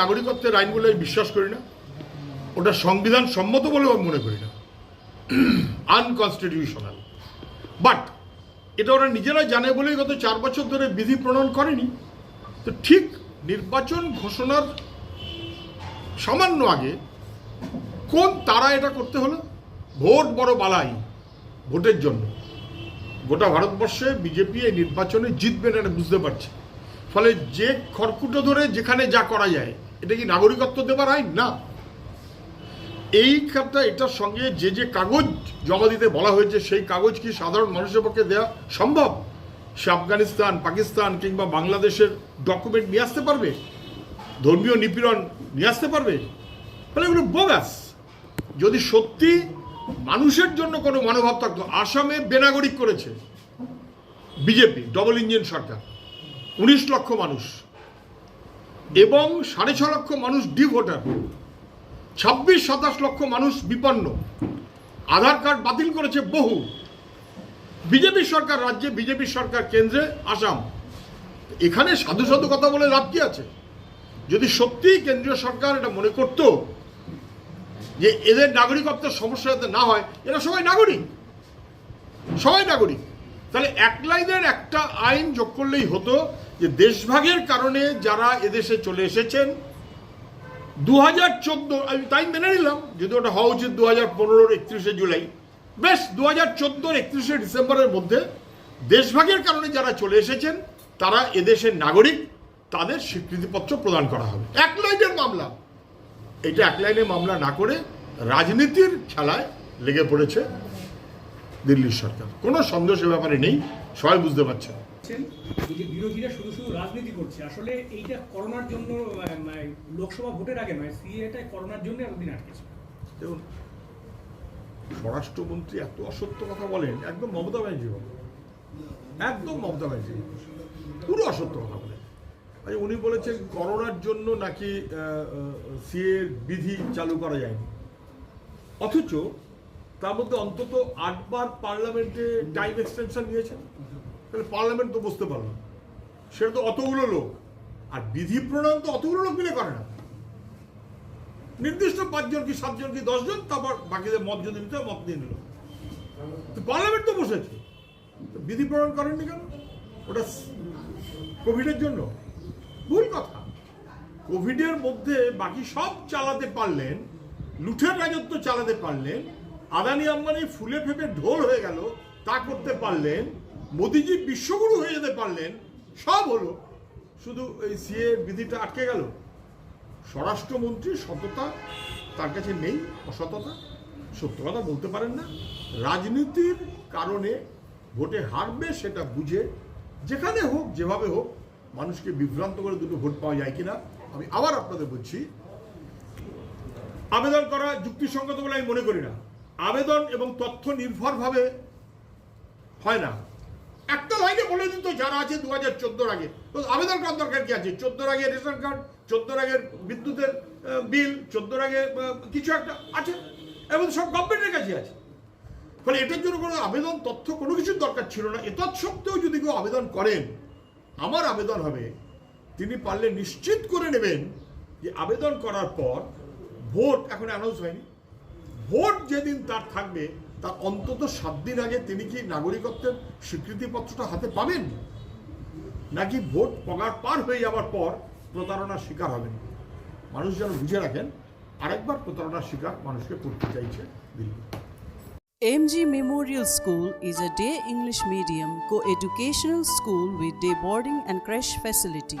নাগরিকত্বের আইন বলে আমি বিশ্বাস করি না। ওটা সংবিধান সম্মত বলেও আমি মনে করি না। আনকনস্টিটিউশনাল বাট এটা ওরা নিজেরাই জানে বলেই গত চার বছর ধরে বিধি প্রণয়ন করেনি। তো ঠিক নির্বাচন ঘোষণার সামান্য আগে কোন তারা এটা করতে হলো? ভোট বড় বালাই ভোটের জন্য। গোটা ভারতবর্ষে বিজেপি এই নির্বাচনে জিতবে না বুঝতে পারছে। ফলে যে খড়কুটো ধরে যেখানে যা করা যায় এটা কি নাগরিকত্ব দেবার আইন? না। এই খাতটা, এটার সঙ্গে যে যে কাগজ জমা দিতে বলা হয়েছে, সেই কাগজ কি সাধারণ মানুষের পক্ষে দেওয়া সম্ভব? সে আফগানিস্তান, পাকিস্তান কিংবা বাংলাদেশের ডকুমেন্ট নিয়ে আসতে পারবে? ধর্মীয় নিপীড়ন নিয়ে আসতে পারবে? ফলে এগুলো বোগাস যদি সত্যি মানুষের জন্য কোনো মনোভাব থাকতো, আসামে বেনাগরিক করেছে। বিজেপি ডবল ইঞ্জিন সরকার, উনিশ লক্ষ মানুষ। এবং সাড়ে ছ লক্ষ মানুষ ডি ভোটার ছাব্বিশ, সাতাশ লক্ষ মানুষ বিপন্ন। আধার কার্ড বাতিল করেছে বহু। বিজেপি সরকার রাজ্যে, বিজেপি সরকার কেন্দ্রে, আসাম। এখানে সাধু সাধু কথা বলে লাভ কি আছে? যদি সত্যিই কেন্দ্রীয় সরকার এটা মনে করত যে এদের নাগরিকত্বের সমস্যা যাতে না হয়, এরা সবাই নাগরিক। সবাই নাগরিক। তাহলে এক লাইনের একটা আইন যোগ করলেই হতো যে দেশভাগের কারণে যারা এদেশে চলে এসেছেন দু হাজার চোদ্দ, আমি তাই মেনে নিলাম যদি ওটা হওয়া উচিত দু হাজার পনেরোর একত্রিশে জুলাই। বেশ দু হাজার চোদ্দোর একত্রিশে ডিসেম্বরের মধ্যে দেশভাগের কারণে যারা চলে এসেছেন, তারা এদেশের নাগরিক, তাদের স্বীকৃতিপত্র প্রদান করা হবে। এক লাইনের মামলা। এটা এক লাইনে মামলা না করে রাজনীতির খেলায় লেগে পড়েছে। দিল্লির সরকার। কোনো সন্দেহ সে ব্যাপারে নেই সবাই বুঝতে পারছে। যে বিরোধীরা শুধু শুধু রাজনীতি করছে আসলে এইটা করোনার জন্য মানে লোকসভা ভোটের আগে নয় সিএটা করোনার জন্য এতদিন আটকেছে। দেখুন স্বরাষ্ট্রমন্ত্রী এত অসত্য কথা বলেন একদম মমতা ব্যানার্জি বলেন। একদম মমতা ব্যানার্জি। পুরো অসত্য কথা বলেন। আচ্ছা উনি বলেছেন করোনার জন্য নাকি সিএ বিধি চালু করা যায়নি। অথচ তার মধ্যে অন্তত আটবার পার্লামেন্টে টাইম এক্সটেনশন নিয়েছেন। তাহলে পার্লামেন্ট তো বসতে পারল। সেটা তো অতগুলো লোক। আর বিধি প্রণয়ন তো অতগুলো লোক মিলে করে না। নির্দিষ্ট পাঁচজন কি, সাতজন কি, দশজন? তারপর বাকিদের মত যদি নিতে মত দিয়ে নিল। তো পার্লামেন্ট তো বসেছে। বিধি প্রণয়ন করেননি কেন? ওটা কোভিডের জন্য? ভুল কথা। কোভিডের মধ্যে বাকি সব চালাতে পারলেন, লুঠের রাজত্ব চালাতে পারলেন আদানি আম্বানি ফুলে ফেপে ঢোল হয়ে গেল, তা করতে পারলেন, মোদিজি বিশ্বগুরু হয়ে যেতে পারলেন, সব হলো। শুধু এই সিএ বিধিটা আটকে গেল? স্বরাষ্ট্রমন্ত্রীর সততা তার কাছে নেই, অসততা? সত্য কথা বলতে পারেন না। রাজনীতির কারণে ভোটে হারবে সেটা বুঝে, যেখানে হোক, যেভাবে হোক, মানুষকে বিভ্রান্ত করে দুটো ভোট পাওয়া যায় কিনা, আমি আবার আপনাদের বলছি। আবেদন করা যুক্তিসঙ্গত বলে আমি মনে করি না। আবেদন এবং তথ্য নির্ভরভাবে হয় না। একটা লাইনে বলে দিত যারা আছে দু হাজার চোদ্দোর আগে। আবেদন করার দরকার কি আছে? চোদ্দোর আগে রেশন কার্ড, চোদ্দোর আগের বিদ্যুতের বিল, চোদ্দোর আগে কিছু একটা আছে। এবং সব গভর্নমেন্টের কাছে আছে। ফলে এটার জন্য কোনো আবেদন, তথ্য কোনো কিছুর দরকার ছিল না। এতৎ সত্ত্বেও যদি কেউ আবেদন করেন, আমার আবেদন হবে, তিনি পারলে নিশ্চিত করে নেবেন যে আবেদন করার পর ভোট এখন অ্যানাউন্স হয়নি। ভোট যেদিন তার থাকবে, তার অন্তত সাত দিন আগে তিনি কি নাগরিকত্বের স্বীকৃতিপত্রটা হাতে পাবেন? নাকি ভোট পগার পার হয়ে যাওয়ার পর প্রতারণার শিকার হবেন? মানুষ যেন বুঝে রাখেন, আরেকবার প্রতারণার শিকার মানুষকে করতে চাইছে Delhi. MG Memorial School is a day English medium co-educational school with day boarding and creche facility.